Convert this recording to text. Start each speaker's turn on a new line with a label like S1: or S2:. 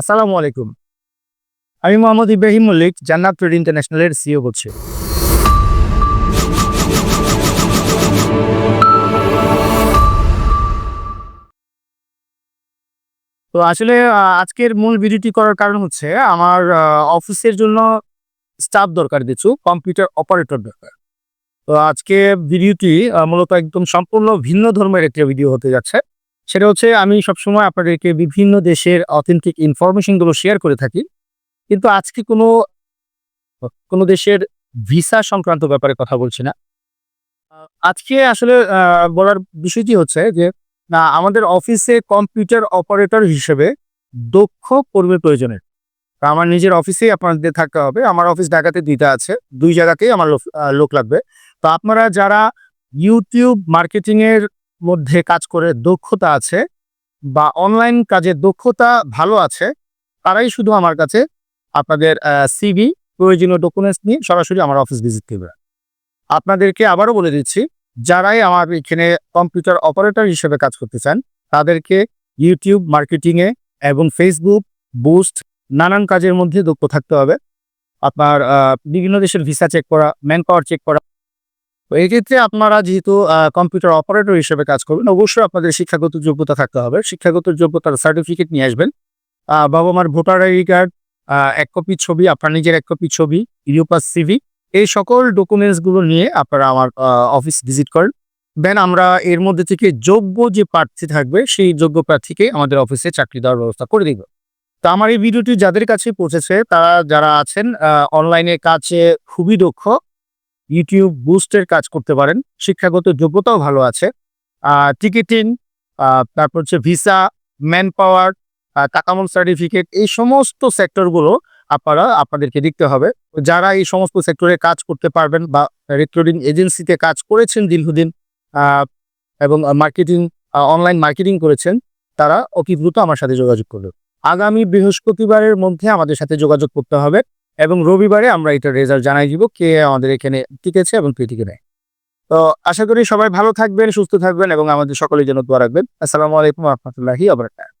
S1: আসসালামু আলাইকুম। আমি মোহাম্মদ ইব্রাহিম মল্লিক, জান্নাত ট্রেড ইন্টারন্যাশনালের সিও বলছি। তো আসলে আজকের মূল ভিডিওটি করার কারণ হচ্ছে, আমার অফিসের জন্য স্টাফ দরকার দিচ্ছু কম্পিউটার অপারেটর দরকার। তো আজকে ভিডিওটি মূলত একদম সম্পূর্ণ ভিন্ন ধর্মের একটা ভিডিও হতে যাচ্ছে। সেটা হচ্ছে আমি সবসময় আপনাদেরকে বিভিন্ন দেশের অথেন্টিক ইনফরমেশনগুলো শেয়ার করে থাকি। কিন্তু আজকে কোনো কোনো দেশের ভিসা সংক্রান্ত ব্যাপারে কথা বলছি না। আজকে আসলে বলার বিষয়টি হচ্ছে যে আমাদের অফিসে কম্পিউটার অপারেটর হিসেবে দক্ষ কর্মীর প্রয়োজনের। আমার নিজের অফিসেই আপনাদের থাকতে হবে। আমার অফিস ঢাকাতে দুইটা আছে। দুই জায়গাতেই আমার লোক- লোক লাগবে। তো আপনারা যারা ইউটিউব মার্কেটিং এর মধ্যে কাজ করে দক্ষতা আছে বা অনলাইন কাজে দক্ষতা ভালো আছে, তারাই শুধু আমার কাছে আপনাদের সিভি প্রয়োজনীয় ডকুমেন্টস নিয়ে সরাসরি আমার অফিস ভিজিট করবে। আপনাদেরকে আবারও বলে দিচ্ছি, যারাই আমার এখানে কম্পিউটার অপারেটর হিসেবে কাজ করতে চান, তাদেরকে ইউটিউব মার্কেটিং এ এবং ফেসবুক বুস্ট নানান কাজের মধ্যে দক্ষ থাকতে হবে। আপনার বিভিন্ন দেশের ভিসা চেক করা ম্যান পাওয়ার চেক করা তো এই ক্ষেত্রে আপনারা যেহেতু কম্পিউটার অপারেটর হিসেবে কাজ করবেন, অবশ্যই আপনাদের শিক্ষাগত যোগ্যতা থাকতে হবে। শিক্ষাগত যোগ্যতার সার্টিফিকেট নিয়ে আসবেন। বাবা মার ভোটার আইডি কার্ড এক কপি ছবি, আপনার নিজের এক কপি ছবি ইউপাস সিভি এই সকল ডকুমেন্টসগুলো নিয়ে আপনারা আমার অফিস ভিজিট করেন। দেন আমরা এর মধ্যে থেকে যোগ্য যে প্রার্থী থাকবে, সেই যোগ্য প্রার্থীকে আমাদের অফিসে চাকরি দেওয়ার ব্যবস্থা করে দিব। তো আমার এই ভিডিওটি যাদের কাছে পৌঁছেছে, তারা যারা আছেন অনলাইনে কাজে খুবই দক্ষ। ইউটিউব বুস্টের কাজ করতে পারেন। শিক্ষাগত যোগ্যতাও ভালো আছে। টিকিটিং তারপর হচ্ছে ভিসা ম্যান পাওয়ার টাকামল সার্টিফিকেট এই সমস্ত সেক্টরগুলো আপনারা, আপনাদেরকে দেখতে হবে। যারা এই সমস্ত সেক্টরে কাজ করতে পারবেন বা রিক্রুটিং এজেন্সিতে কাজ করেছেন দীর্ঘদিন এবং মার্কেটিং অনলাইন মার্কেটিং করেছেন, তারা অতি দ্রুত আমার সাথে যোগাযোগ করবে। আগামী বৃহস্পতিবারের মধ্যে আমাদের সাথে যোগাযোগ করতে হবে। এবং রবিবারে আমরা এটা রেজাল্ট জানাই দিব কে আমাদের এখানে টিকেছে এবং কে টিকে নেয় তো আশা করি সবাই ভালো থাকবেন, সুস্থ থাকবেন এবং আমাদের সকলের জন্য দোয়া রাখবেন। আসসালামু আলাইকুম রহমতুল্লাহি আবরাকাত